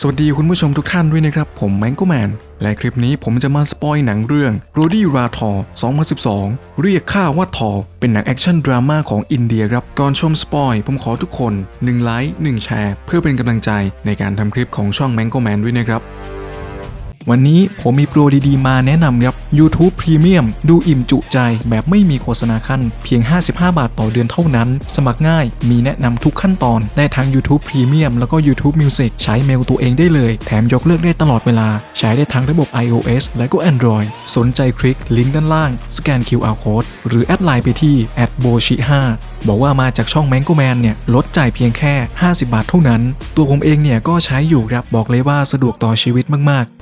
สวัสดีคุณผู้ชมทุกท่านด้วยนะครับ ผมแมงโกแมน และคลิปนี้ผมจะมาสปอยหนังเรื่อง r o d y r a t o r 2012 เรียกข้าว่าทอ เป็นหนังแอคชั่นดราม่าของอินเดียครับ ก่อนชมสปอยผมขอทุกคน 1 ไลค์ 1 แชร์ เพื่อเป็นกำลังใจในการทำคลิปของช่องแมงโกแมนด้วยนะครับ วันนี้ผมมีโปรดีๆ มาแนะนำครับ YouTube Premium ดูอิ่มจุใจแบบไม่มีโฆษณาขั้น เพียง 55 บาทต่อเดือนเท่านั้น สมัครง่ายมีแนะนำทุกขั้นตอน ได้ทั้ง YouTube Premium แล้วก็ YouTube Music ใช้เมลตัวเองได้เลย แถมยกเลิกได้ตลอดเวลา ใช้ได้ทั้งระบบ iOS และก็ Android สนใจคลิกลิงก์ด้านล่าง สแกน QR Code หรือแอดไลน์ไปที่ b o c h i 5บอกว่ามาจากช่อง Mango Man เนี่ยลดจ่ายเพียงแค่ 50 บาทเท่านั้น ตัวผมเองเนี่ยก็ใช้อยู่ครับบอกเลยว่าสะดวกต่อชีวิตมากๆ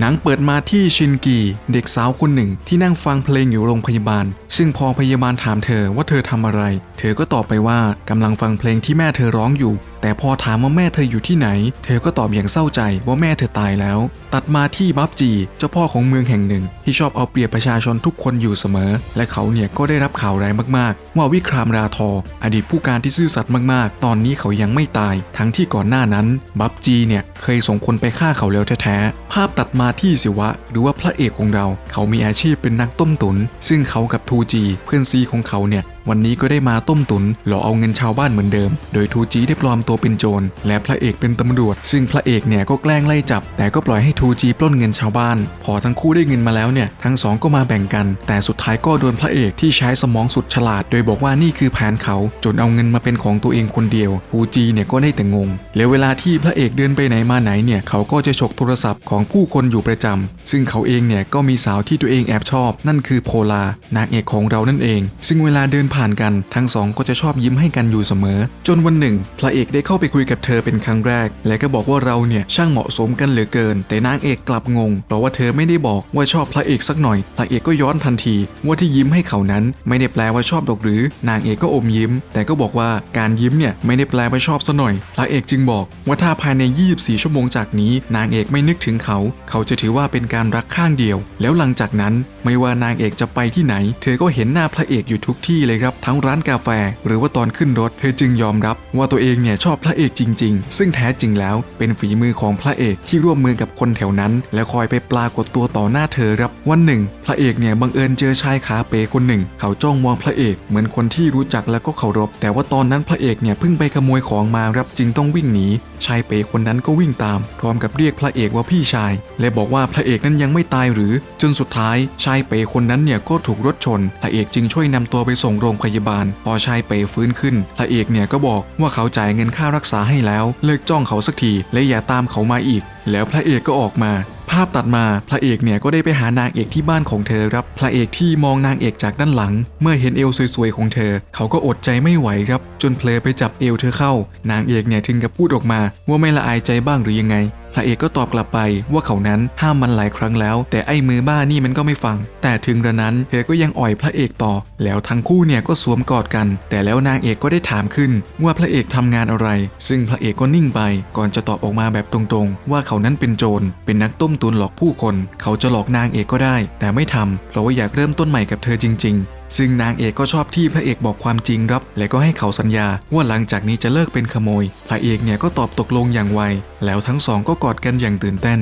หนังเปิดมาที่ชินกี เด็กสาวคนหนึ่งที่นั่งฟังเพลงอยู่โรงพยาบาล ซึ่งพอพยาบาลถามเธอว่าเธอทำอะไร เธอก็ตอบไปว่ากำลังฟังเพลงที่แม่เธอร้องอยู่ แต่พอถามว่าแม่เธออยู่ที่ไหน เธอก็ตอบอย่างเศร้าใจว่าแม่เธอตายแล้วตัดมาที่บับจี เจ้าพ่อของเมืองแห่งหนึ่ง ที่ชอบเอาเปรียบประชาชนทุกคนอยู่เสมอ และเขาเนี่ยก็ได้รับข่าวร้ายมากๆ ว่าวิครามราทอ อดีตผู้การที่ซื่อสัตย์มากๆ ตอนนี้เขายังไม่ตาย ทั้งที่ก่อนหน้านั้นบับจีเนี่ยเคยส่งคนไปฆ่าเขาแล้วแท้ๆ ภาพตัดมาที่สิวะ หรือว่าพระเอกของเรา เขามีอาชีพเป็นนักต้มตุน ซึ่งเขากับทูจีเพื่อนซีของเขาเนี่ย วันนี้ก็ได้มาต้มตุนหลอกเอาเงินชาวบ้านเหมือนเดิม โดยทูจีได้ปลอมตัวเป็นโจร และพระเอกเป็นตำรวจ ซึ่งพระเอกเนี่ยก็แกล้งไล่จับ แต่ก็ปล่อยให้ทูจีปล้นเงินชาวบ้าน พอทั้งคู่ได้เงินมาแล้วเนี่ยทั้งสองก็มาแบ่งกัน แต่สุดท้ายก็โดนพระเอกที่ใช้สมองสุดฉลาด โดยบอกว่านี่คือแผนเขาจนเอาเงินมาเป็นของตัวเองคนเดียวทูจีเนี่ยก็ได้แต่งง แล้วเวลาที่พระเอกเดินไปไหนมาไหนเนี่ยเขาก็จะฉกโทรศัพท์ของผู้คนอยู่ประจำซึ่งเขาเองเนี่ยก็มีสาวที่ตัวเองแอบชอบ นั่นคือโพลานางเอกของเรานั่นเอง ซึ่งเวลาเดินผ่านกัน ทั้งสองก็จะชอบยิ้มให้กันอยู่เสมอ จนวันหนึ่ง พระเอกได้เข้าไปคุยกับเธอเป็นครั้งแรก และก็บอกว่าเราเนี่ยช่างเหมาะสมกันเหลือเกิน แต่นางเอกกลับงงเพราะว่าเธอไม่ได้บอกว่าชอบพระเอกสักหน่อย พระเอกก็ย้อนทันที ว่าที่ยิ้มให้เขานั้น ไม่ได้แปลว่าชอบดอกหรือ นางเอกก็อมยิ้ม แต่ก็บอกว่าการยิ้มเนี่ยไม่ได้แปลว่าชอบซะหน่อย พระเอกจึงบอก ว่าถ้าภายใน 24 ชั่วโมงจากนี้ นางเอกไม่นึกถึงเขา เขาจะถือว่าเป็นการรักข้างเดียว แล้วหลังจากนั้นไม่ว่านางเอกจะไปที่ไหน เธอก็เห็นหน้าพระเอกอยู่ทุกที่เลยครับทั้งร้านกาแฟ หรือว่าตอนขึ้นรถ เธอจึงยอมรับว่าตัวเองเนี่ยชอบพระเอกจริง ๆ ซึ่งแท้จริงแล้วเป็นฝีมือของพระเอกที่ร่วมมือกับคนแถวนั้น และคอยไปปรากฏตัวต่อหน้าเธอครับวันหนึ่ง พระเอกเนี่ยบังเอิญเจอชายขาเป๋คนหนึ่ง เขาจ้องมองพระเอกเหมือนคนที่รู้จักแล้วก็เคารพ แต่ว่าตอนนั้นพระเอกเนี่ยเพิ่งไปขโมยของมาครับจึงต้องวิ่งหนีชายเป๋คนนั้นก็วิ่งตาม พร้อมกับเรียกพระเอกว่าพี่ชาย และบอกว่าพระเอกนั้นยังไม่ตายหรือ จนสุดท้ายชายเป๋คนนั้นเนี่ยก็ถูกรถชน พระเอกจึงช่วยนำตัวไปส่งโรงงพยาบาล พอชายเปฟื้นขึ้นพระเอกเนี่ยก็บอกว่าเขาจ่ายเงินค่ารักษาให้แล้ว เลิกจ้องเขาสักทีและอย่าตามเขามาอีก แล้วพระเอกก็ออกมา ภาพตัดมาพระเอกเนี่ยก็ได้ไปหานางเอกที่บ้านของเธอครับ พระเอกที่มองนางเอกจากด้านหลัง เมื่อเห็นเอวสวยๆของเธอ เขาก็อดใจไม่ไหวครับ จนเพลอไปจับเอวเธอเข้า นางเอกเนี่ยถึงกับพูดออกมาว่าไม่ละอายใจบ้างหรือยังไงพระเอกก็ตอบกลับไปว่าเขานั้นห้ามมันหลายครั้งแล้ว แต่ไอ้มือบ้านี่มันก็ไม่ฟัง แต่ถึงกระนั้นเธอก็ยังอ่อยพระเอกต่อ แล้วทั้งคู่เนี่ยก็สวมกอดกัน แต่แล้วนางเอกก็ได้ถามขึ้น ว่าพระเอกทำงานอะไร ซึ่งพระเอกก็นิ่งไป ก่อนจะตอบออกมาแบบตรงๆ ว่าเขานั้นเป็นโจรเป็นนักต้มตุนหลอกผู้คน เขาจะหลอกนางเอกก็ได้ แต่ไม่ทำเพราะว่าอยากเริ่มต้นใหม่กับเธอจริง ๆ ซึ่งนางเอกก็ชอบที่พระเอกบอกความจริงครับ และก็ให้เขาสัญญาว่าหลังจากนี้จะเลิกเป็นขโมย พระเอกเนี่ยก็ตอบตกลงอย่างไว แล้วทั้งสองก็กอดกันอย่างตื่นเต้น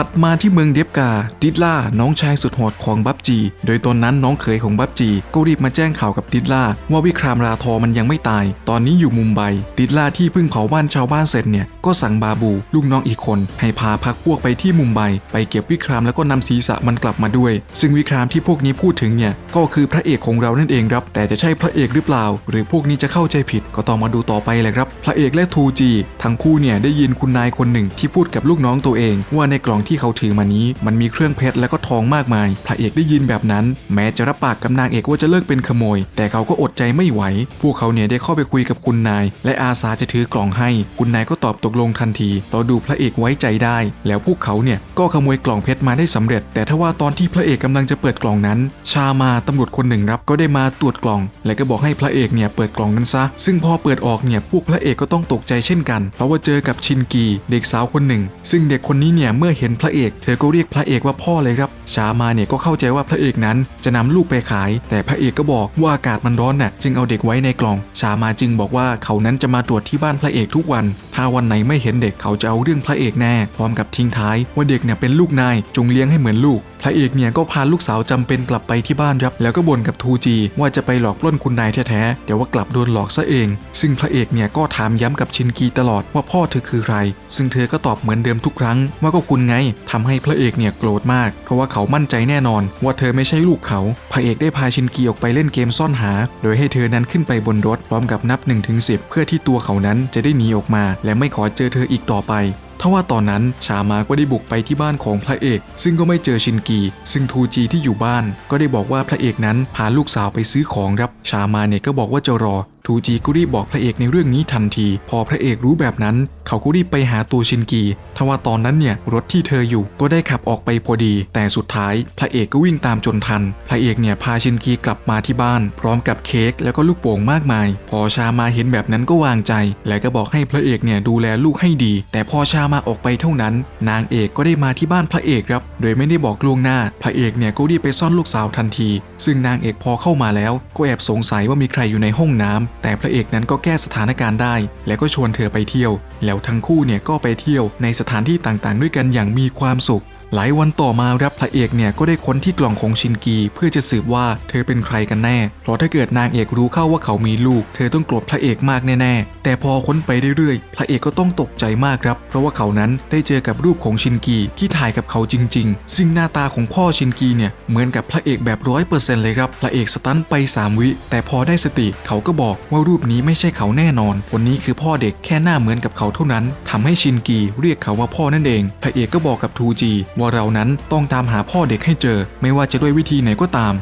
ตัดมาที่เมืองเดียบกาดิดล่าน้องชายสุดโหดของบับจี โดยตอนนั้นน้องเขยของบับจี ก็รีบมาแจ้งข่าวกับดิดล่า ว่าวิครามราทอมันยังไม่ตาย ตอนนี้อยู่มุมไบดิดล่าที่เพิ่งเผาบ้านชาวบ้านเสร็จเนี่ยก็สั่งบาบู ลูกน้องอีกคน ให้พาพักพวกไปที่มุมไบ ไปเก็บวิครามแล้วก็นำศีรษะมันกลับมาด้วย ซึ่งวิครามที่พวกนี้พูดถึงเนี่ยก็คือพระเอกของเรานั่นเองครับ แต่จะใช่พระเอกหรือเปล่า หรือพวกนี้จะเข้าใจผิดก็ต้องมาดูต่อไปแหละครับ พระเอกและทูจีทั้งคู่เนี่ยได้ยินคุณนายคนหนึ่งที่พูดกับลูกน้องตัวเอง ว่าในกล่องที่เขาถือมานี้ มันมีเครื่องเพชรและก็ทองมากมาย พระเอกได้ยินแบบนั้น แม้จะรับปากกับนางเอกว่าจะเลิกเป็นขโมย แต่เขาก็อดใจไม่ไหว พวกเขาเนี่ยได้เข้าไปคุยกับคุณนาย และอาสาจะถือกล่องให้ คุณนายก็ตอบตกลงทันทีเราดูพระเอกไว้ใจได้ แล้วพวกเขาเนี่ยก็ขโมยกล่องเพชรมาได้สำเร็จ แต่ถ้าว่าตอนที่พระเอกกำลังจะเปิดกล่องนั้น ชามาตำรวจคนหนึ่งรับก็ได้มาตรวจกล่อง และก็บอกให้พระเอกเนี่ยเปิดกล่องนั้นซะ ซึ่งพอเปิดออกเนี่ยพวกพระเอกก็ต้องตกใจเช่นกัน เพราะว่าเจอกับชินกี เด็กสาวคนหนึ่ง ซึ่งเด็กคนนี้เนี่ยเมื่อเห็นพระเอก เธอก็เรียกพระเอกว่าพ่อเลยครับ ชามาเนี่ยก็เข้าใจว่าพระเอกนั้นจะนำลูกไปขาย แต่พระเอกก็บอกว่าอากาศมันร้อนน่ะจึงเอาเด็กไว้ในกล่อง ชามาจึงบอกว่าเขานั้นจะมาตรวจที่บ้านพระเอกทุกวัน ถ้าวันไหนไม่เห็นเด็กเขาจะเอาเรื่องพระเอกแน่พร้อมกับทิ้งท้าย ว่าเด็กเนี่ยเป็นลูกนายจงเลี้ยงให้เหมือนลูกพระเอกเนี่ยก็พาลูกสาวจำเป็นกลับไปที่บ้านครับ แล้วก็บ่นกับทูจีว่าจะไปหลอกปล้นคุณนายแท้ๆแต่ว่ากลับโดนหลอกซะเอง ซึ่งพระเอกเนี่ยก็ถามย้ำกับชินกีตลอดว่าพ่อเธอคือใคร ซึ่งเธอก็ตอบเหมือนเดิมทุกครั้งว่าก็คุณไงทำให้พระเอกเนี่ยโกรธมาก เพราะว่าเขามั่นใจแน่นอน ว่าเธอไม่ใช่ลูกเขา พระเอกได้พาชินกีออกไปเล่นเกมซ่อนหา โดยให้เธอนั้นขึ้นไปบนรถพร้อมกับนับ1นถึงสิเพื่อที่ตัวเขานั้นจะได้หนีออกมา และไม่ขอเจอเธออีกต่อไปทว่าตอนนั้นชามาก็ได้บุกไปที่บ้านของพระเอก ซึ่งก็ไม่เจอชินกี ซึ่งทูจีที่อยู่บ้าน ก็ได้บอกว่าพระเอกนั้นพาลูกสาวไปซื้อของครับ ชามาเนี่ยก็บอกว่าจะรอทูจีก็รีบบอกพระเอกในเรื่องนี้ทันที พอพระเอกรู้แบบนั้น เขาก็รีบไปหาตัวชินกีทว่าตอนนั้นเนี่ยรถที่เธออยู่ก็ได้ขับออกไปพอดี แต่สุดท้าย พระเอกก็วิ่งตามจนทัน พระเอกเนี่ยพาชินกีกลับมาที่บ้าน พร้อมกับเค้กแล้วก็ลูกโป่งมากมาย พอชามาเห็นแบบนั้นก็วางใจ และก็บอกให้พระเอกเนี่ยดูแลลูกให้ดี แต่พอชามาออกไปเท่านั้น นางเอกก็ได้มาที่บ้านพระเอกครับ โดยไม่ได้บอกล่วงหน้า พระเอกเนี่ยก็รีบไปซ่อนลูกสาวทันที ซึ่งนางเอกพอเข้ามาแล้ว ก็แอบสงสัยว่ามีใครอยู่ในห้องน้ำแต่พระเอกนั้นก็แก้สถานการณ์ได้ แล้วก็ชวนเธอไปเที่ยว แล้วทั้งคู่เนี่ยก็ไปเที่ยวในสถานที่ต่างๆ ด้วยกันอย่างมีความสุข หลายวันต่อมารับพระเอกเนี่ยก็ได้ค้นที่กล่องของชินกีเพื่อจะสืบว่าเธอเป็นใครกันแน่ เพราะถ้าเกิดนางเอกรู้เข้าว่าเขามีลูก เธอต้องโกรธพระเอกมากแน่ๆ แต่พอค้นไปเรื่อยๆ พระเอกก็ต้องตกใจมากครับ เพราะว่าเขานั้นได้เจอกับรูปของชินกีที่ถ่ายกับเขาจริง ๆ ซึ่งหน้าตาของพ่อชินกีเนี่ยเหมือนกับพระเอกแบบร้อยเปอร์เซ็นต์เลยครับ พระเอกสตันไป 3 วิ แต่พอได้สติเขาก็บอกว่ารูปนี้ไม่ใช่เขาแน่นอน คนนี้คือพ่อเด็กแค่หน้าเหมือนกับเขาเท่านั้นทำให้ชินกีเรียกเขาว่าพ่อนั่นเอง พระเอกก็บอกกับทูจีว่าเรานั้นต้องตามหาพ่อเด็กให้เจอ ไม่ว่าจะด้วยวิธีไหนก็ตาม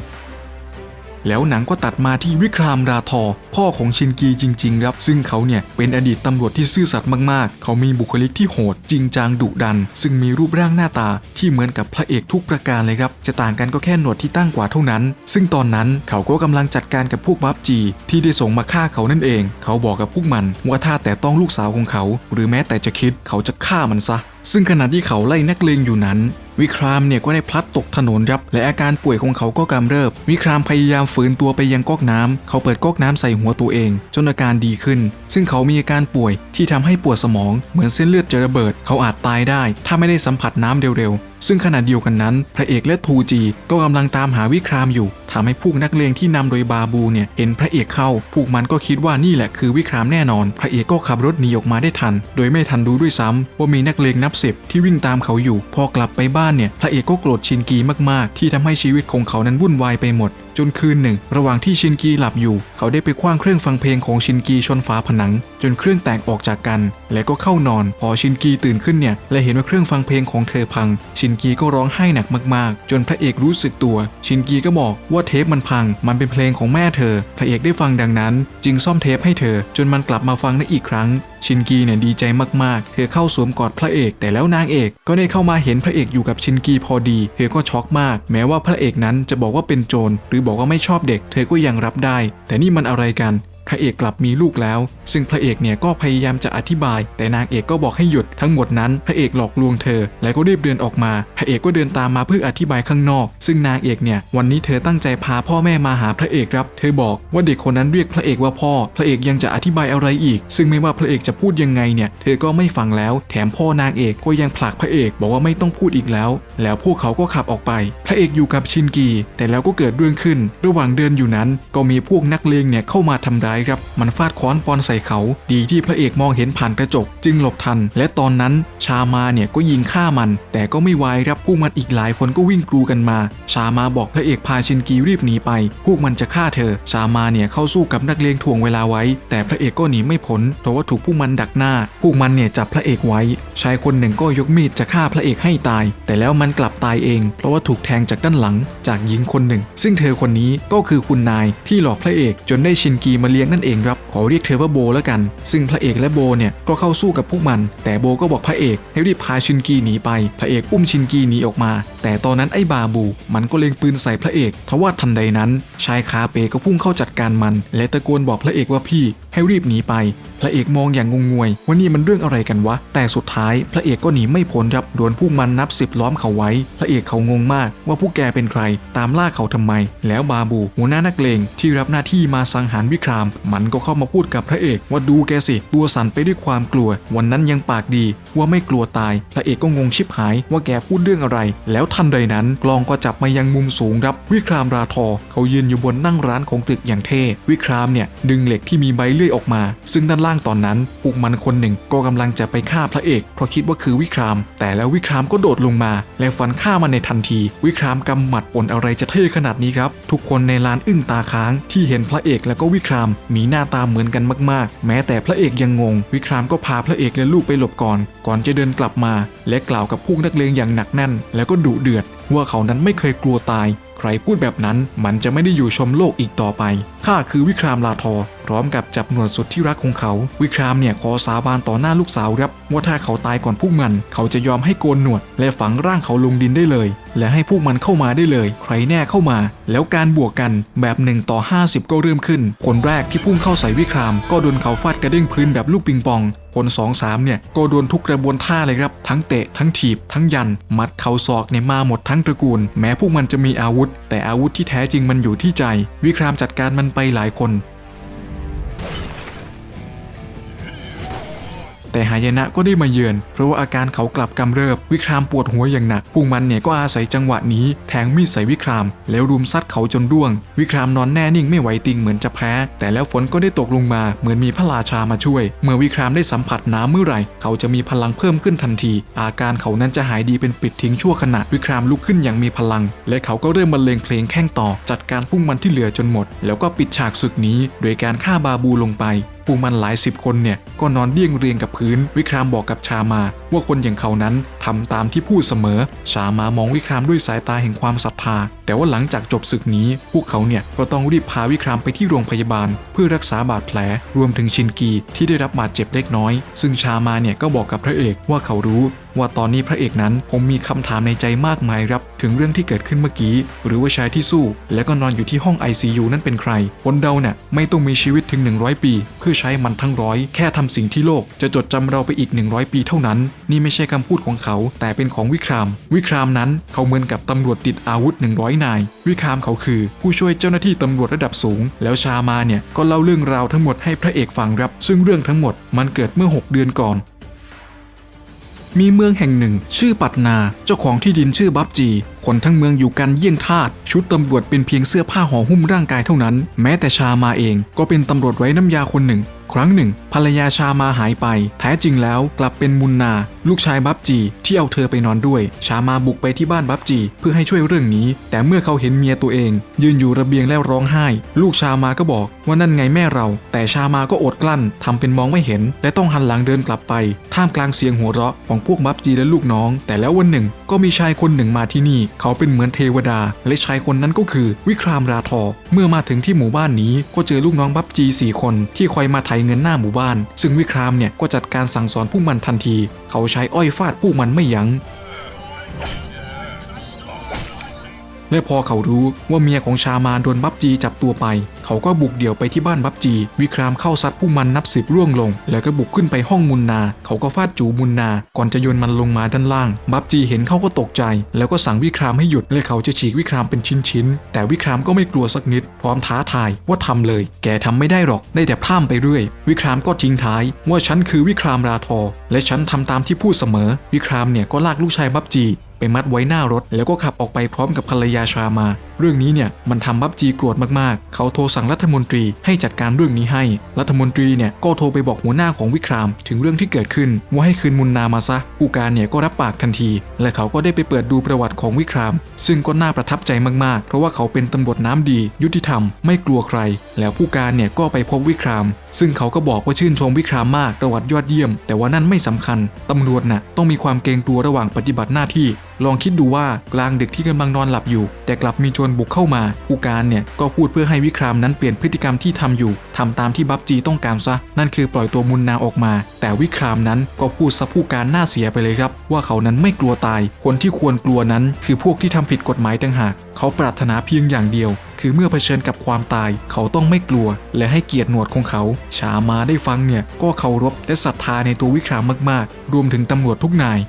แล้วหนังก็ตัดมาที่วิครามราทอ พ่อของชินกีจริงๆครับ ซึ่งเขาเนี่ยเป็นอดีตตำรวจที่ซื่อสัตย์มากๆ เขามีบุคลิกที่โหดจริงจังดุดัน ซึ่งมีรูปร่างหน้าตาที่เหมือนกับพระเอกทุกประการเลยครับ จะต่างกันก็แค่หนวดที่ตั้งกว่าเท่านั้น ซึ่งตอนนั้นเขาก็กำลังจัดการกับพวกบัฟจี ที่ได้ส่งมาฆ่าเขานั่นเอง เขาบอกกับพวกมันว่าถ้าแต่ต้องลูกสาวของเขา หรือแม้แต่จะคิดเขาจะฆ่ามันซะ ซึ่งขณะที่เขาไล่นักเลงอยู่นั้น วิครามเนี่ยก็ได้พลัดตกถนนครับและอาการป่วยของเขาก็กำเริบ วิครามพยายามฝืนตัวไปยังก๊อกน้ำเขาเปิดก๊อกน้ำใส่หัวตัวเอง จนอาการดีขึ้น ซึ่งเขามีอาการป่วยที่ทำให้ปวดสมองเหมือนเส้นเลือดจะระเบิด เขาอาจตายได้ ถ้าไม่ได้สัมผัสน้ำเร็วๆ ซึ่งขณะเดียวกันนั้น พระเอกและทูจีก็กำลังตามหาวิครามอยู่ทำให้พวกนักเลงที่นำโดยบาบูเนี่ยเห็นพระเอกเข้า พวกมันก็คิดว่านี่แหละคือวิครามแน่นอน พระเอกก็ขับรถหนีออกมาได้ทัน โดยไม่ทันรู้ด้วยซ้ำว่ามีนักเลงนับสิบที่วิ่งตามเขาอยู่ พอกลับไปบ้านเนี่ย พระเอกก็โกรธชินกีมากๆ ที่ทำให้ชีวิตของเขานั้นวุ่นวายไปหมด จนคืนหนึ่ง ระหว่างที่ชินกีหลับอยู่ เขาได้ไปคว้างเครื่องฟังเพลงของชินกีชนฝาผนัง จนเครื่องแตกออกจากกัน และก็เข้านอน พอชินกีตื่นขึ้นเนี่ยและเห็นว่าเครื่องฟังเพลงของเธอพัง ชินกีก็ร้องไห้หนักมากๆ จนพระเอกรู้สึกตัว ชินกีก็บอกว่าเทปมันพัง มันเป็นเพลงของแม่เธอ พระเอกได้ฟังดังนั้น จึงซ่อมเทปให้เธอ จนมันกลับมาฟังได้อีกครั้งชินกีเนี่ยดีใจมากๆ เธอเข้าสวมกอดพระเอก แต่แล้วนางเอกก็ได้เข้ามาเห็นพระเอกอยู่กับชินกีพอดี เธอก็ช็อกมาก แม้ว่าพระเอกนั้นจะบอกว่าเป็นโจรหรือบอกว่าไม่ชอบเด็ก เธอก็ยังรับได้ แต่นี่มันอะไรกัน พระเอกกลับมีลูกแล้ว ซึ่งพระเอกเนี่ยก็พยายามจะอธิบาย แต่นางเอกก็บอกให้หยุดทั้งหมดนั้นพระเอกหลอกลวงเธอ และก็รีบเดินออกมา พระเอกก็เดินตามมาเพื่ออธิบายข้างนอก ซึ่งนางเอกเนี่ยวันนี้เธอตั้งใจพาพ่อแม่มาหาพระเอกครับ เธอบอกว่าเด็กคนนั้นเรียกพระเอกว่าพ่อ พระเอกยังจะอธิบายอะไรอีก ซึ่งไม่ว่าพระเอกจะพูดยังไงเนี่ยเธอก็ไม่ฟังแล้ว แถมพ่อนางเอกก็ยังผลักพระเอกบอกว่าไม่ต้องพูดอีกแล้ว แล้วพวกเขาก็ขับออกไป พระเอกอยู่กับชินกี แต่แล้วก็เกิดเรื่องขึ้น ระหว่างเดินอยู่นั้น ก็มีพวกนักเลงเนี่ยเข้ามาทำร้ายครับ มันฟาดค้อนปอนใส่เขาดีที่พระเอกมองเห็นผ่านกระจก จึงหลบทัน และตอนนั้นชามาเนี่ยก็ยิงฆ่ามัน แต่ก็ไม่วายครับพวกมันอีกหลายคนก็วิ่งกรูกันมา ชามาบอกพระเอกพาชินกีรีบหนีไป พวกมันจะฆ่าเธอ ชามาเนี่ยเข้าสู้กับนักเลงถ่วงเวลาไว้ แต่พระเอกก็หนีไม่พ้นเพราะว่าถูกพวกมันดักหน้า พวกมันเนี่ยจับพระเอกไว้ ชายคนหนึ่งก็ยกมีดจะฆ่าพระเอกให้ตาย แต่แล้วมันกลับตายเอง เพราะว่าถูกแทงจากด้านหลังจากหญิงคนหนึ่ง ซึ่งเธอคนนี้ก็คือคุณนายที่หลอกพระเอกจนได้ชินกีมาเลี้ยงนั่นเองครับขอเรียกเธอว่าโบแล้วกัน ซึ่งพระเอกและโบเนี่ยก็เข้าสู้กับพวกมัน แต่โบก็บอกพระเอกให้รีบพาชินกีหนีไป พระเอกอุ้มชินกีหนีออกมา แต่ตอนนั้นไอ้บาบู มันก็เล็งปืนใส่พระเอกทว่าทันใดนั้น ชายคาเปก็พุ่งเข้าจัดการมัน และตะโกนบอกพระเอกว่าพี่ ให้รีบหนีไป พระเอกมองอย่างงงงวยว่านี่มันเรื่องอะไรกันวะ แต่สุดท้ายพระเอกก็หนีไม่พ้นครับโดนพวกมันนับสิบล้อมเขาไว้ พระเอกเขางงมากว่าผู้แกเป็นใคร ตามล่าเขาทำไม แล้วบาบูหัวหน้านักเลงที่รับหน้าที่มาสังหารวิครามมันก็เข้ามาพูดกับพระเอกว่าดูแกสิ ตัวสั่นไปด้วยความกลัว วันนั้นยังปากดีว่าไม่กลัวตาย พระเอกก็งงชิบหายว่าแกพูดเรื่องอะไร แล้วทันใดนั้นกลองก็จับมายังมุมสูงครับ วิครามราทอ เขายืนอยู่บนนั่งร้านของตึกอย่างเท่ วิครามเนี่ยดึงเหล็กที่มีใบเลื่อยออกมา ซึ่งด้านล่างตอนนั้นพวกมันคนหนึ่งก็กำลังจะไปฆ่าพระเอก เพราะคิดว่าคือวิคราม แต่แล้ววิครามก็โดดลงมา และฟันฆ่ามันในทันที วิครามกำหมัดปนอะไรจะเท่ขนาดนี้ครับ ทุกคนในลานอึ้งตาค้างที่เห็นพระเอกแล้วก็วิครามมีหน้าตาเหมือนกันมากๆ แม้แต่พระเอกยังงง วิครามก็พาพระเอกและลูกไปหลบก่อน ก่อนจะเดินกลับมา และกล่าวกับพวกนักเลงอย่างหนักแน่น แล้วก็ดุเดือด ว่าเขานั้นไม่เคยกลัวตาย ใครพูดแบบนั้นมันจะไม่ได้อยู่ชมโลกอีกต่อไป ข้าคือวิครามลาทอ พร้อมกับจับหนวดสุดที่รักของเขา วิครามเนี่ยขอสาบานต่อหน้าลูกสาวครับ ว่าถ้าเขาตายก่อนพวกมัน เขาจะยอมให้โกนหนวด และฝังร่างเขาลงดินได้เลย และให้พวกมันเข้ามาได้เลย ใครแน่เข้ามา แล้วการบวกกันแบบ1ต่อ50 ก็เริ่มขึ้น คนแรกที่พุ่งเข้าใส่วิคราม ก็โดนเขาฟาดกระเด้งพื้นแบบลูกปิงปอง คน2อสามเนี่ยก็โดนทุกกระบวนท่าเลยครับ ทั้งเตะทั้งถีบ ทั้งยัน มัดเข่าศอกเนี่ยมาหมดทั้งตระกูล แม้พวกมันจะมีอาวุธ แต่อาวุธที่แท้จริงมันอยู่ที่ใจ วิครามจัดการมันไปหลายคน แต่หายนะก็ได้มาเยือน เพราะว่าอาการเขากลับกำเริบ วิครามปวดหัวอย่างหนักพวกมันเนี่ยก็อาศัยจังหวะนี้แทงมีดใส่วิคราม แล้วรุมซัดเขาจนร่วง วิครามนอนแน่นิ่งไม่ไหวติงเหมือนจะแพ้ แต่แล้วฝนก็ได้ตกลงมาเหมือนมีพระราชามาช่วย เมื่อวิครามได้สัมผัสน้ำเมื่อไหร่ เขาจะมีพลังเพิ่มขึ้นทันที อาการเขานั้นจะหายดีเป็นปิดทิ้งชั่วขณะวิครามลุกขึ้นอย่างมีพลัง และเขาก็เริ่มบรรเลงเพลงแข่งต่อ จัดการพวกมันที่เหลือจนหมด แล้วก็ปิดฉากศึกนี้ โดยการฆ่าบาบูลงไป พวกมันหลายสิบคนเนี่ยก็นอนเดี่ยงเรียงกับพื้น วิครามบอกกับชามา ว่าคนอย่างเขานั้นทำตามที่พูดเสมอ ชามามองวิครามด้วยสายตาแห่งความศรัทธา แต่ว่าหลังจากจบศึกนี้ พวกเขาเนี่ยก็ต้องรีบพาวิครามไปที่โรงพยาบาล เพื่อรักษาบาดแผล รวมถึงชินกีที่ได้รับบาดเจ็บเล็กน้อย ซึ่งชามาเนี่ยก็บอกกับพระเอกว่าเขารู้ ว่าตอนนี้พระเอกนั้นผมมีคำถามในใจมากมายครับ ถึงเรื่องที่เกิดขึ้นเมื่อกี้ หรือว่าชายที่สู้ และก็นอนอยู่ที่ห้อง ICU นั่นเป็นใครคนเดาเนี่ยไม่ต้องมีชีวิตถึง 100 ปี เพื่อใช้มันทั้งร้อยแค่ทำสิ่งที่โลก จะจดจำเราไปอีก 100 ปีเท่านั้น นี่ไม่ใช่คำพูดของเขา แต่เป็นของวิคราม วิครามนั้นเขาเหมือนกับตำรวจติดอาวุธ 100นาย วิคามเขาคือผู้ช่วยเจ้าหน้าที่ตำรวจระดับสูง แล้วชามาเนี่ยก็เล่าเรื่องราวทั้งหมดให้พระเอกฟังครับ ซึ่งเรื่องทั้งหมดมันเกิดเมื่อ 6 เดือนก่อน มีเมืองแห่งหนึ่ง ชื่อปัตนา เจ้าของที่ดินชื่อบับจี คนทั้งเมืองอยู่กันเยี่ยงทาสชุดตำรวจเป็นเพียงเสื้อผ้าห่อหุ้มร่างกายเท่านั้น แม้แต่ชามาเองก็เป็นตำรวจไว้น้ำยาคนหนึ่ง ครั้งหนึ่ง ภรรยาชามาหายไป แท้จริงแล้วกลับเป็นมุนนา ลูกชายบับจีที่เอาเธอไปนอนด้วย ชามาบุกไปที่บ้านบับจี เพื่อให้ช่วยเรื่องนี้ แต่เมื่อเขาเห็นเมียตัวเอง ยืนอยู่ระเบียงแล้วร้องไห้ ลูกชามาก็บอกว่านั่นไงแม่เรา แต่ชามาก็อดกลั้นทำเป็นมองไม่เห็น และต้องหันหลังเดินกลับไป ท่ามกลางเสียงหัวเราะของพวกบับจีและลูกน้อง แต่แล้ววันหนึ่ง ก็มีชายคนหนึ่งมาที่นี่ เขาเป็นเหมือนเทวดา และชายคนนั้นก็คือ วิครามราทอ เมื่อมาถึงที่หมู่บ้านนี้ก็เจอลูกน้องบับจีสี่คนที่คอยมาไถเงินหน้าหมู่บ้าน ซึ่งวิครามเนี่ยก็จัดการสั่งสอนผู้มันทันที เขาใช้อ้อยฟาดผู้มันไม่ยัง้ง และพอเขารู้ว่าเมียของชามานโดนบับจีจับตัวไป เขาก็บุกเดี่ยวไปที่บ้านบับจี วิครามเข้าซัดผู้มันนับสิบร่วงลง แล้วก็บุกขึ้นไปห้องมุนนา เขาก็ฟาดจูมุนนา ก่อนจะโยนมันลงมาด้านล่าง บับจีเห็นเขาก็ตกใจ แล้วก็สั่งวิครามให้หยุด และเขาจะฉีกวิครามเป็นชิ้นๆ แต่วิครามก็ไม่กลัวสักนิด พร้อมท้าทายว่าทำเลย แกทำไม่ได้หรอก ได้แต่พร่ำไปเรื่อย วิครามก็ทิ้งท้าย ว่าฉันคือวิครามราทอ และฉันทำตามที่พูดเสมอ วิครามเนี่ยก็ลากลูกชายบับจี ไปมัดไว้หน้ารถ แล้วก็ขับออกไปพร้อมกับภรรยาชามา เรื่องนี้เนี่ยมันทำบับจีโกรธมากๆ เขาโทรสั่งรัฐมนตรีให้จัดการเรื่องนี้ให้ รัฐมนตรีเนี่ยก็โทรไปบอกหัวหน้าของวิครามถึงเรื่องที่เกิดขึ้นว่าให้คืนมุนนามาซะผู้การเนี่ยก็รับปากทันที และเขาก็ได้ไปเปิดดูประวัติของวิคราม ซึ่งก็น่าประทับใจมากๆ เพราะว่าเขาเป็นตำรวจน้ำดี ยุติธรรมไม่กลัวใคร แล้วผู้การเนี่ยก็ไปพบวิคราม ซึ่งเขาก็บอกว่าชื่นชมวิครามมากประวัติยอดเยี่ยม แต่ว่านั่นไม่สำคัญตำรวจน่ะต้องมีความเกรงกลัวระหว่างปฏิบัติหน้าที่ ลองคิดดูว่ากลางดึกที่กำลังนอนหลับอยู่ แต่กลับมีโจรบุกเข้ามาผู้การเนี่ยก็พูดเพื่อให้วิครามนั้นเปลี่ยนพฤติกรรมที่ทำอยู่ทำตามที่บับจีต้องการซะ นั่นคือปล่อยตัวมุนนาออกมา แต่วิครามนั้นก็พูดซะผู้การหน้าเสียไปเลยครับ ว่าเขานั้นไม่กลัวตาย คนที่ควรกลัวนั้น คือพวกที่ทำผิดกฎหมายต่างหาก เขาปรารถนาเพียงอย่างเดียว คือเมื่อเผชิญกับความตาย เขาต้องไม่กลัว และให้เกียรติหนวดของเขา ชามาได้ฟังเนี่ยก็เคารพและศรัทธาในตัววิครามมากๆ รวมถึงตำรวจทุกนาย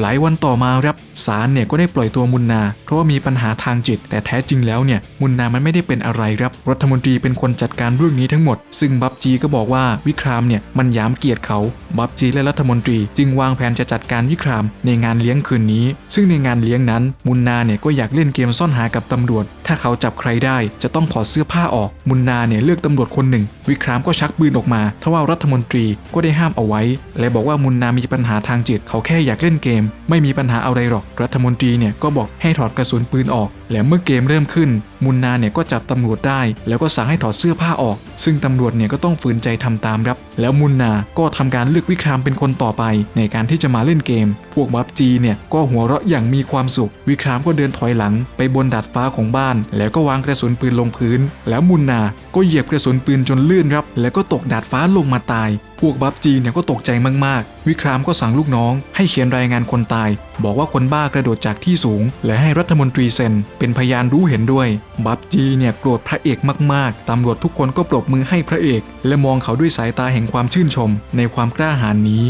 หลายวันต่อมาครับศาลเนี่ยก็ได้ปล่อยตัวมุนนา เพราะว่ามีปัญหาทางจิต แต่แท้จริงแล้วเนี่ยมุนนามันไม่ได้เป็นอะไรครับรัฐมนตรีเป็นคนจัดการเรื่องนี้ทั้งหมด ซึ่งบับจีก็บอกว่าวิครามเนี่ยมันยามเกียรติเขาบับจีและรัฐมนตรี จึงวางแผนจะจัดการวิครามในงานเลี้ยงคืนนี้ ซึ่งในงานเลี้ยงนั้น มุนนาเนี่ยก็อยากเล่นเกมซ่อนหากับตำรวจ ถ้าเขาจับใครได้จะต้องถอดเสื้อผ้าออก มุนนาเนี่ยเลือกตำรวจคนหนึ่ง วิครามก็ชักปืนออกมาทว่ารัฐมนตรีก็ได้ห้ามเอาไว้ และบอกว่ามุนนามีปัญหาทางจิตเขาแค่อยากเล่นเกมไม่มีปัญหาอะไรหรอก รัฐมนตรีเนี่ยก็บอกให้ถอดกระสุนปืนออก และเมื่อเกมเริ่มขึ้น มุนนาเนี่ยก็จับตำรวจได้ แล้วก็สั่งให้ถอดเสื้อผ้าออก ซึ่งตำรวจเนี่ยก็ต้องฝืนใจทำตามครับ แล้วมุนนาก็ทำการเลือกวิครามเป็นคนต่อไป ในการที่จะมาเล่นเกม พวกบับจีเนี่ยก็หัวเราะอย่างมีความสุข วิครามก็เดินถอยหลัง ไปบนดาดฟ้าของบ้าน แล้วก็วางกระสุนปืนลงพื้น แล้วมุนนาก็เหยียบกระสุนปืนจนลื่นครับ แล้วก็ตกดาดฟ้าลงมาตาย พวกบับจีเนี่ยก็ตกใจมากๆ วิครามก็สั่งลูกน้อง ให้เขียนรายงานคนตาย บอกว่าคนบ้ากระโดดจากที่สูง และให้รัฐมนตรีเซนเป็นพยานรู้เห็นด้วย บับจีเนี่ยโกรธพระเอกมากๆ ตำรวจทุกคนก็ปรบมือให้พระเอก และมองเขาด้วยสายตาแห่งความชื่นชมในความกล้าหาญนี้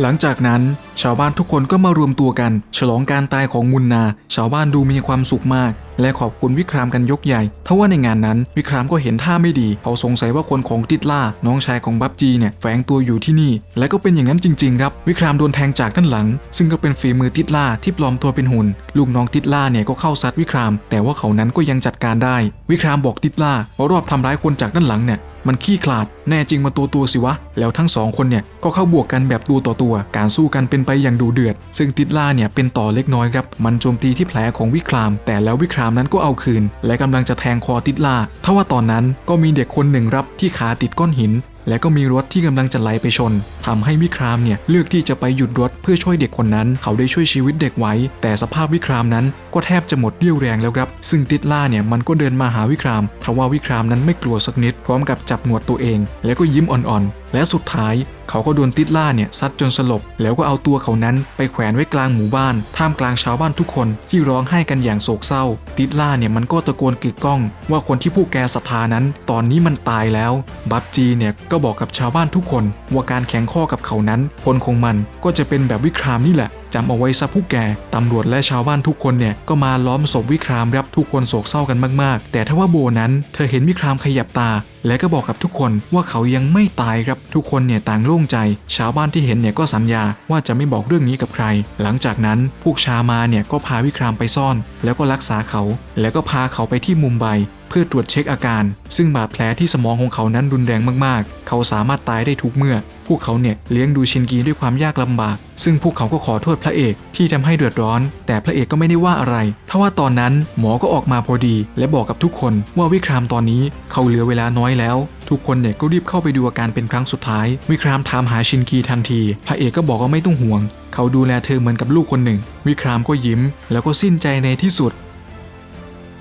หลังจากนั้น ชาวบ้านทุกคนก็มารวมตัวกัน ฉลองการตายของมุนนา ชาวบ้านดูมีความสุขมาก และขอบคุณวิครามกันยกใหญ่ทว่าในงานนั้น วิครามก็เห็นท่าไม่ดี เขาสงสัยว่าคนของติดล่า น้องชายของบับจีเนี่ยแฝงตัวอยู่ที่นี่ และก็เป็นอย่างนั้นจริงๆครับ วิครามโดนแทงจากด้านหลัง ซึ่งก็เป็นฝีมือติดล่าที่ปลอมตัวเป็นหุ่น ลูกน้องติดล่าเนี่ยก็เข้าซัดวิคราม แต่ว่าเขานั้นก็ยังจัดการได้ วิครามบอกติดล่าว่ารอบทำร้ายคนจากด้านหลังเนี่ย มันขี้ขลาด แน่จริงมาตัวตัวๆสิวะ แล้วทั้งสองคนเนี่ยก็เข้าบวกกันแบบตัวต่อตัว การสู้กันเป็นไปอย่างดูเดือด ซึ่งติดล่าเนี่ยเป็นต่อเล็กน้อยครับ มันโจมตีที่แผลของวิคราม แต่แล้ววิครามนั้นก็เอาคืน และกำลังจะแทงคอติดล่าทว่าตอนนั้นก็มีเด็กคนหนึ่งรับที่ขาติดก้อนหิน และก็มีรถที่กำลังจะไหลไปชนทำให้วิครามเนี่ยเลือกที่จะไปหยุดรถเพื่อช่วยเด็กคนนั้น เขาได้ช่วยชีวิตเด็กไว้ แต่สภาพวิครามนั้นก็แทบจะหมดเรี่ยวแรงแล้วครับ ซึ่งติดล่าเนี่ยมันก็เดินมาหาวิครามทว่าวิครามนั้นไม่กลัวสักนิด พร้อมกับจับหนวดตัวเอง แล้วก็ยิ้มอ่อนๆ และสุดท้ายเขาก็โดนติดล่าเนี่ยซัดจนสลบ แล้วก็เอาตัวเขานั้นไปแขวนไว้กลางหมู่บ้าน ท่ามกลางชาวบ้านทุกคนที่ร้องไห้กันอย่างโศกเศร้า ติดล่าเนี่ยมันก็ตะโกนกึกก้อง ว่าคนที่ผู้แกศรัทธานั้น ตอนนี้มันตายแล้ว บับจีเนี่ยก็บอกกับชาวบ้านทุกคน ว่าการแข่งข้อกับเขานั้นผลของมันก็จะเป็นแบบวิครามนี่แหละ จำเอาไว้ซะผู้แก่ตำรวจและชาวบ้านทุกคนเนี่ยก็มาล้อมศพวิครามรับทุกคนโศกเศร้ากันมากๆ แต่ถ้าว่าโบนั้นเธอเห็นวิครามขยับตา และก็บอกกับทุกคนว่าเขายังไม่ตายครับทุกคนเนี่ยต่างโล่งใจ ชาวบ้านที่เห็นเนี่ยก็สัญญาว่าจะไม่บอกเรื่องนี้กับใคร หลังจากนั้นพวกชามาเนี่ยก็พาวิครามไปซ่อน แล้วก็รักษาเขา แล้วก็พาเขาไปที่มุมไบ เพื่อตรวจเช็คอาการ ซึ่งบาดแผลที่สมองของเขานั้นรุนแรงมากๆ เขาสามารถตายได้ทุกเมื่อ พวกเขาเนี่ยเลี้ยงดูชินกีด้วยความยากลำบาก ซึ่งพวกเขาก็ขอโทษพระเอกที่ทำให้เดือดร้อน แต่พระเอกก็ไม่ได้ว่าอะไรทว่าตอนนั้นหมอก็ออกมาพอดี และบอกกับทุกคนว่าวิครามตอนนี้เขาเหลือเวลาน้อยแล้ว ทุกคนเนี่ยก็รีบเข้าไปดูอาการเป็นครั้งสุดท้าย วิครามถามหาชินกีทันที พระเอกก็บอกว่าไม่ต้องห่วง เขาดูแลเธอเหมือนกับลูกคนหนึ่ง วิครามก็ยิ้ม แล้วก็สิ้นใจในที่สุด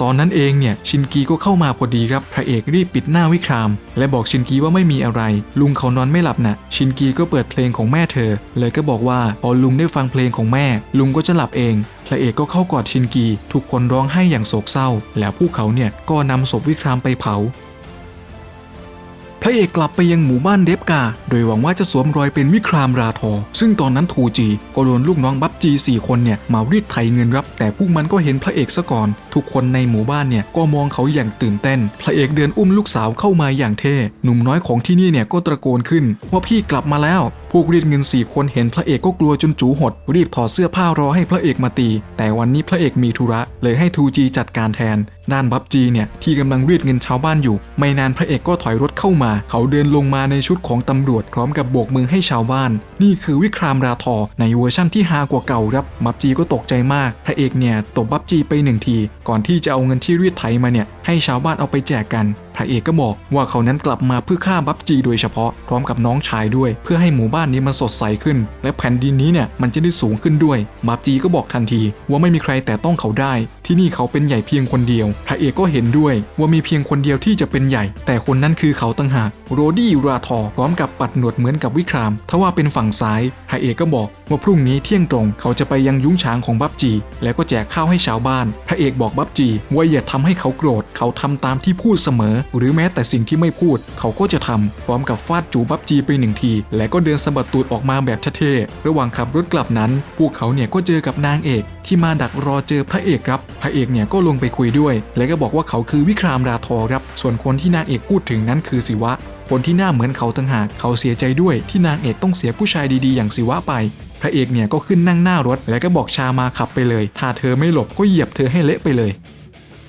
ตอนนั้นเองเนี่ยชินกีก็เข้ามาพอดีครับพระเอกรีบปิดหน้าวิคราม และบอกชินกีว่าไม่มีอะไร ลุงเขานอนไม่หลับนะ่ะ ชินกีก็เปิดเพลงของแม่เธอ เลยก็บอกว่าพอลุงได้ฟังเพลงของแม่ ลุงก็จะหลับเองพระเอกก็เข้ากอดชินกี ทุกคนร้องไห้อย่างโศกเศร้า แล้วพวกเขาเนี่ยก็นำศพวิครามไปเผา พระเอกกลับไปยังหมู่บ้านเดฟกา โดยหวังว่าจะสวมรอยเป็นวิครามราทอ ซึ่งตอนนั้นทูจีก็โดนลูกน้องบับจีสี่คนเนี่ยมารีดไถเงินรับ แต่พวกมันก็เห็นพระเอกซะก่อน ทุกคนในหมู่บ้านเนี่ยก็มองเขาอย่างตื่นเต้น พระเอกเดินอุ้มลูกสาวเข้ามาอย่างเท่ หนุ่มน้อยของที่นี่เนี่ยก็ตะโกนขึ้น ว่าพี่กลับมาแล้ว พวกรีดเงินสี่คนเห็นพระเอกก็กลัวจนจูหด รีบถอดเสื้อผ้ารอให้พระเอกมาตี แต่วันนี้พระเอกมีธุระ เลยให้ทูจีจัดการแทน ด้านบับจีเนี่ยที่กำลังรีดเงินชาวบ้านอยู่ ไม่นานพระเอกก็ถอยรถเข้ามา เขาเดินลงมาในชุดของตำรวจพร้อมกับโบกมือให้ชาวบ้าน นี่คือวิครามราทอในเวอร์ชั่นที่ฮากว่าเก่าครับบับจีก็ตกใจมากพระเอกเนี่ยตบบับจีไปหนึ่งที ก่อนที่จะเอาเงินที่รีดไถมาเนี่ยให้ชาวบ้านเอาไปแจกกันพระเอกก็บอกว่าเขานั้นกลับมาเพื่อฆ่าบับจีโดยเฉพาะพร้อมกับน้องชายด้วย เพื่อให้หมู่บ้านนี้มันสดใสขึ้น และแผ่นดินนี้เนี่ยมันจะได้สูงขึ้นด้วยบับจีก็บอกทันที ว่าไม่มีใครแต่ต้องเขาได้ ที่นี่เขาเป็นใหญ่เพียงคนเดียว พระเอกก็เห็นด้วย ว่ามีเพียงคนเดียวที่จะเป็นใหญ่ แต่คนนั้นคือเขาต่างหากโรดี้ราทอพร้อมกับปัดหนวดเหมือนกับวิครามทว่าเป็นฝั่งซ้ายพระเอกก็บอกว่าพรุ่งนี้เที่ยงตรงเขาจะไปยังยุ้งฉางของบับจี แล้วก็แจกข้าวให้ชาวบ้านพระเอกบอกบับจีว่าอย่าทำให้เขาโกรธเขาทำตามที่พูดเสมอ หรือแม้แต่สิ่งที่ไม่พูด เขาก็จะทำพร้อมกับฟาดจูบับจีไปหนึ่งที แล้วก็เดินสะบัดตูดออกมาแบบเท่ๆระหว่างขับรถกลับนั้น พวกเขาเนี่ยก็เจอกับนางเอก ที่มาดักรอเจอพระเอกครับพระเอกเนี่ยก็ลงไปคุยด้วย แล้วก็บอกว่าเขาคือวิครามราทอครับส่วนคนที่นางเอกพูดถึงนั้นคือศิวะ คนที่หน้าเหมือนเขาต่างหากเขาเสียใจด้วยที่นางเอกต้องเสียผู้ชายดีๆ อย่างศิวะไป พระเอกเนี่ยก็ขึ้นนั่งหน้ารถ แล้วก็บอกชามาขับไปเลย ถ้าเธอไม่หลบก็เหยียบเธอให้เละไปเลย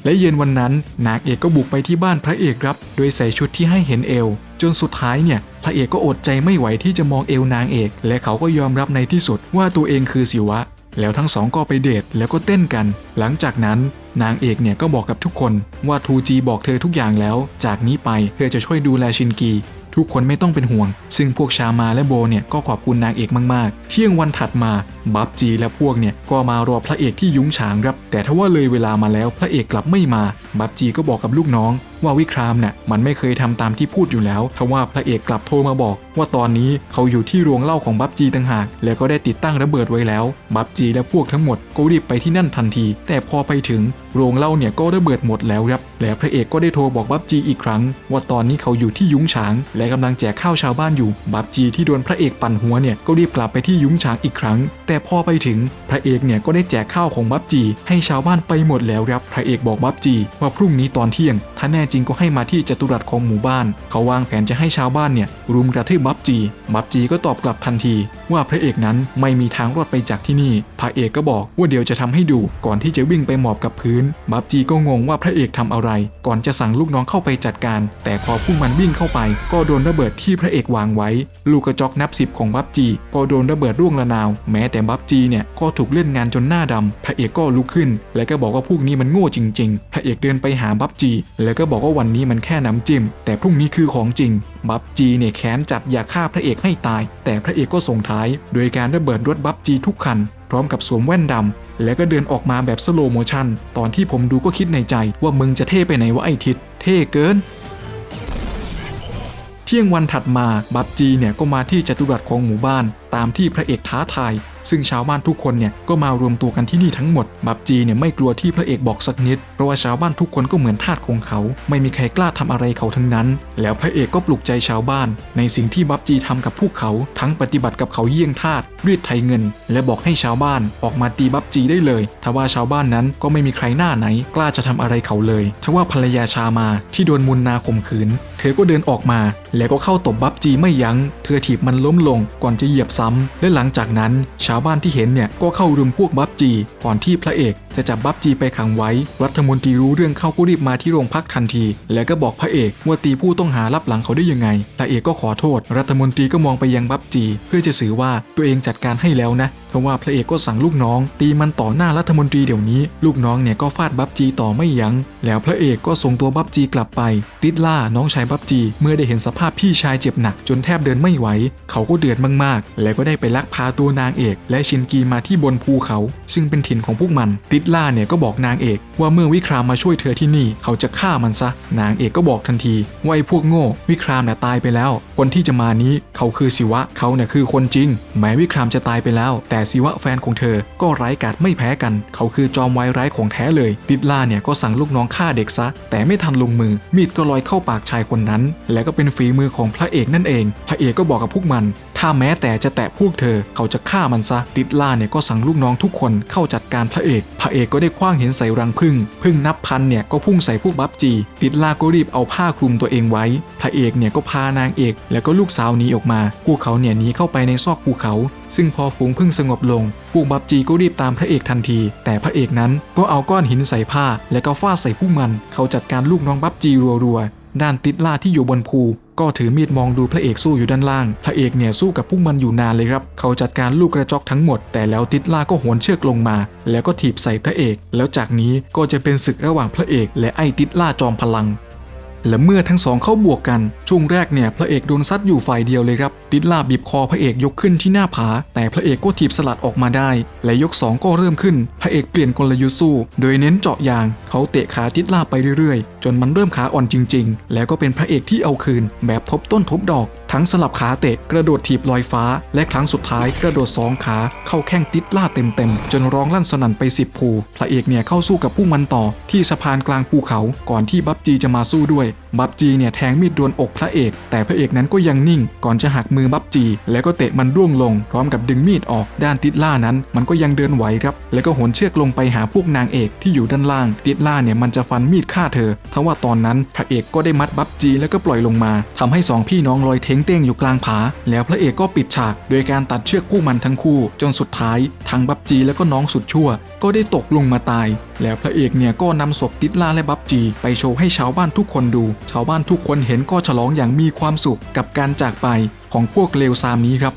และเย็นวันนั้นนางเอกก็บุกไปที่บ้านพระเอกครับ โดยใส่ชุดที่ให้เห็นเอว จนสุดท้ายเนี่ยพระเอกก็อดใจไม่ไหวที่จะมองเอวนางเอก และเขาก็ยอมรับในที่สุดว่าตัวเองคือศิวะ แล้วทั้งสองก็ไปเดทแล้วก็เต้นกัน หลังจากนั้นนางเอกเนี่ยก็บอกกับทุกคนว่าทูจีบอกเธอทุกอย่างแล้ว จากนี้ไปเธอจะช่วยดูแลชินกี ทุกคนไม่ต้องเป็นห่วง ซึ่งพวกชามาและโบเนี่ยก็ขอบคุณนางเอกมากๆ เที่ยงวันถัดมาบับจีและพวกเนี่ยก็มารอพระเอกที่ยุ้งฉางครับ แต่ทว่าเลยเวลามาแล้วพระเอกกลับไม่มา บับจีก็บอกกับลูกน้องว่าวิครามเนี่ยมันไม่เคยทำตามที่พูดอยู่แล้วทว่าพระเอกกลับโทรมาบอก ว่าตอนนี้เขาอยู่ที่โรงเหล้าของบับจีต่างหาก แล้วก็ได้ติดตั้งระเบิดไว้แล้ว บับจีและพวกทั้งหมดก็รีบไปที่นั่นทันที แต่พอไปถึงโรงเหล้าเนี่ยก็ระเบิดหมดแล้วครับ แล้วพระเอกก็ได้โทรบอกบับจีอีกครั้ง ว่าตอนนี้เขาอยู่ที่ยุ้งฉาง และกำลังแจกข้าวชาวบ้านอยู่ บับจีที่โดนพระเอกปั่นหัวเนี่ยก็รีบกลับไปที่ยุ้งฉางอีกครั้ง แต่พอไปถึงพระเอกเนี่ยก็ได้แจกข้าวของบับจี ให้ชาวบ้านไปหมดแล้วครับ พระเอกบอกบับจีว่าพรุ่งนี้ตอนเที่ยง ถ้าแน่จริงก็ให้มาที่จตุรัสของหมู่บ้าน เขาวางแผนจะให้ชาวบ้านเนี่ยรุมกระทืบบับจี บับจีก็ตอบกลับทันที ว่าพระเอกนั้นไม่มีทางรอดไปจากที่นี่ พระเอกก็บอกว่าเดี๋ยวจะทำให้ดู ก่อนที่จะวิ่งไปหมอบกับพื้น บับจีก็งงว่าพระเอกทำอะไร ก่อนจะสั่งลูกน้องเข้าไปจัดการ แต่พอพวกมันวิ่งเข้าไป ก็โดนระเบิดที่พระเอกวางไว้ ลูกกระจอกนับสิบของบับจีก็โดนระเบิดร่วงระนาว แม้แต่บับจีเนี่ยก็ถูกเล่นงานจนหน้าดำพระเอกก็ลุกขึ้น แล้วก็บอกว่าพวกนี้มันโง่จริง ๆ พระเอกเดินไปหาบับจีแล้วก็บอกว่าวันนี้มันแค่น้ำจิ้ม แต่พรุ่งนี้คือของจริง บับจีเนี่ยแค้นจัดอยากฆ่าพระเอกให้ตาย แต่พระเอกก็ส่งท้าย โดยการระเบิดรถบับจีทุกคัน พร้อมกับสวมแว่นดำแล้วก็เดินออกมาแบบสโลโมชันตอนที่ผมดูก็คิดในใจว่ามึงจะเท่ไปไหนวะไอทิศเท่เกินเที่ยงวันถัดมาบับจีเนี่ยก็มาที่จตุรัสของหมู่บ้าน ตามที่พระเอกท้าทาย ซึ่งชาวบ้านทุกคนเนี่ยก็มารวมตัวกันที่นี่ทั้งหมด บับจีเนี่ยไม่กลัวที่พระเอกบอกสักนิด เพราะว่าชาวบ้านทุกคนก็เหมือนทาสของเขา ไม่มีใครกล้าทำอะไรเขาทั้งนั้น แล้วพระเอกก็ปลุกใจชาวบ้าน ในสิ่งที่บับจีทำกับพวกเขา ทั้งปฏิบัติกับเขาเยี่ยงทาส รีดไถเงิน และบอกให้ชาวบ้านออกมาตีบับจีได้เลยทว่าชาวบ้านนั้นก็ไม่มีใครหน้าไหน กล้าจะทำอะไรเขาเลยทว่าภรรยาชามาที่โดนมุนนาข่มขืน เธอก็เดินออกมา แล้วก็เข้าตบบับจีไม่ยัง้ง เธอถีบมันล้มลงก่อนจะเหยียบซ้ำและหลังจากนั้น ชาวบ้านที่เห็นเนี่ยก็เข้ารุมพวกบับจีก่อนที่พระเอกจะจับบับจีไปขังไว้ รัฐมนตรีรู้เรื่องเข้าก็รีบมาที่โรงพักทันที แล้วก็บอกพระเอกว่าตีผู้ต้องหารับหลังเขาได้ยังไงพระเอกก็ขอโทษ รัฐมนตรีก็มองไปยังบับจี เพื่อจะสื่อว่าตัวเองจัดการให้แล้วนะ เพราะว่าพระเอกก็สั่งลูกน้อง ตีมันต่อหน้ารัฐมนตรีเดี๋ยวนี้ ลูกน้องเนี่ยก็ฟาดบับจีต่อไม่ยัง้ง แล้วพระเอกก็ส่งตัวบับจีกลับไป ติดล่าน้องชายบับจี เมื่อได้เห็นสภาพพี่ชายเจ็บหนักจนแทบเดินไม่ไหว เขาก็เดือดมากๆ แล้วก็ได้ไปลักพาตัวนางเอก และชินกีมาที่บนภูเขา ซึ่งเป็นถิ่นของพวกมัน ติดล่าเนี่ยก็บอกนางเอก ว่าเมื่อวิครามมาช่วยเธอที่นี่ เขาจะฆ่ามันซะ นางเอกก็บอกทันทีว่าไอ้พวกโง่ วิครามน่ะตายไปแล้ว คนที่จะมานี้เขาคือศิวะ เขาเนี่ยคือคนจริง แม้วิครามจะตายไปแล้ว แต่ศิวะแฟนของเธอ ก็ไร้ายกาจไม่แพ้กัน เขาคือจอมวายร้ายของแท้เลย ติดล่าเนี่ยก็สั่งลูกน้องฆ่าเด็กซะ แต่ไม่ทันลงมือ มีดก็ลอยเข้าปากชายคนนั้น และก็เป็นฝีมือของพระเอกนั่นเอง พระเอกก็บอกกับพวกมัน ถ้าแม้แต่จะแตะพวกเธอ เขาจะฆ่ามันซะ ติดล่าเนี่ยก็สั่งลูกน้องทุกคนเข้าจัดการพระเอก พระเอกก็ได้คว้างเหินใส่รังผึ้งพึ่งนับพันเนี่ยก็พุ่งใส่พวกบัฟจี ติดล่าก็รีบเอาผ้าคลุมตัวเองไว้ พระเอกเนี่ยก็พานางเอก แล้วก็ลูกสาวหนีออกมา พวกเขาเนี่ยหนีเข้าไปในซอกภูเขา ซึ่งพอฝูงพึ่งสงบลง พวกบับจีก็รีบตามพระเอกทันที แต่พระเอกนั้นก็เอาก้อนหินใส่ผ้า แล้วก็ฟาดใส่พวกมัน เขาจัดการลูกน้องบับจีรัวๆด้านติดล่าที่อยู่บนภู ก็ถือมีดมองดูพระเอกสู้อยู่ด้านล่าง พระเอกเนี่ยสู้กับพวกมันอยู่นานเลยครับ เขาจัดการลูกกระจอกทั้งหมด แต่แล้วติดล่าก็โหนเชือกลงมา แล้วก็ถีบใส่พระเอก แล้วจากนี้ก็จะเป็นศึกระหว่างพระเอก และไอ้ติดล่าจอมพลัง และเมื่อทั้งสองเข้าบวกกัน ช่วงแรกเนี่ยพระเอกโดนซัดอยู่ฝ่ายเดียวเลยครับ ติดลาบีบคอพระเอกยกขึ้นที่หน้าผา แต่พระเอกก็ถีบสลัดออกมาได้ และยก 2 ก็เริ่มขึ้น พระเอกเปลี่ยนกลยุทธ์สู้ โดยเน้นเจาะยาง เขาเตะขาติดลาไปเรื่อยๆ จนมันเริ่มขาอ่อนจริง ๆ แล้วก็เป็นพระเอกที่เอาคืน แบบทบต้นทบดอก ทั้งสลับขาเตะกระโดดถีบลอยฟ้า และครั้งสุดท้ายกระโดดสองขาเข้าแข้งติดล่าเต็มๆจนร้องลั่นสนั่นไปสิบภูพระเอกเนี่ยเข้าสู้กับผู้มันต่อ ที่สะพานกลางภูเขาก่อนที่บับจีจะมาสู้ด้วยบับจีเนี่ยแทงมีดดวลอกพระเอก แต่พระเอกนั้นก็ยังนิ่ง ก่อนจะหักมือบับจี แล้วก็เตะมันร่วงลง พร้อมกับดึงมีดออกด้านติดล่านั้น มันก็ยังเดินไหวครับ แล้วก็โหนเชือกลงไปหาพวกนางเอกที่อยู่ด้านล่าง ติดล่าเนี่ยมันจะฟันมีดฆ่าเธอทว่าตอนนั้นพระเอกก็ได้มัดบับจีแล้วก็ปล่อยลงมาทำให้สองพี่น้องลอยเท้งเต้งอยู่กลางผา แล้วพระเอกก็ปิดฉาก โดยการตัดเชือกคู่มันทั้งคู่ จนสุดท้ายทั้งบับจีแล้วก็น้องสุดชั่ว ก็ได้ตกลงมาตาย แล้วพระเอกเนี่ยก็นำศพติดล่าและบับจี ไปโชว์ให้ชาวบ้านทุกคนดูชาวบ้านทุกคนเห็นก็ฉลองอย่างมีความสุขกับการจากไปของพวกเลวซามนี้ครับ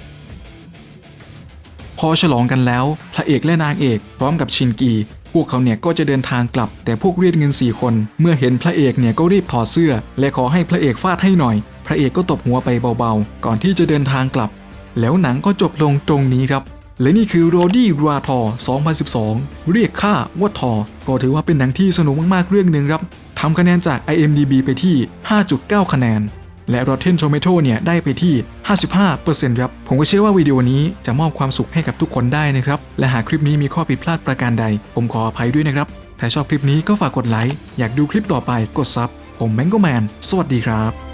พอฉลองกันแล้วพระเอกและนางเอกพร้อมกับชินกี พวกเขาเนี่ยก็จะเดินทางกลับ แต่พวกเรียดเงินสี่คน เมื่อเห็นพระเอกเนี่ยก็รีบถอดเสื้อ และขอให้พระเอกฟาดให้หน่อย พระเอกก็ตบหัวไปเบาๆ ก่อนที่จะเดินทางกลับ แล้วหนังก็จบลงตรงนี้ครับและนี่คือโรดี้ราทอ 2012 เรียกค่าว่าทอ ก็ถือว่าเป็นหนังที่สนุกมาก ๆ เรื่องหนึ่งครับ ทำคะแนนจาก IMDB ไปที่ 5.9 คะแนน และ Rotten Tomato เนี่ยได้ไปที่ 55%ครับ ผมก็เชื่อว่าวิดีโอนี้จะมอบความสุขให้กับทุกคนได้นะครับ และหากคลิปนี้มีข้อผิดพลาดประการใด ผมขออภัยด้วยนะครับ ถ้าชอบคลิปนี้ก็ฝากกดไลค์ อยากดูคลิปต่อไปกดซับ ผมแมงโกแมน สวัสดีครับ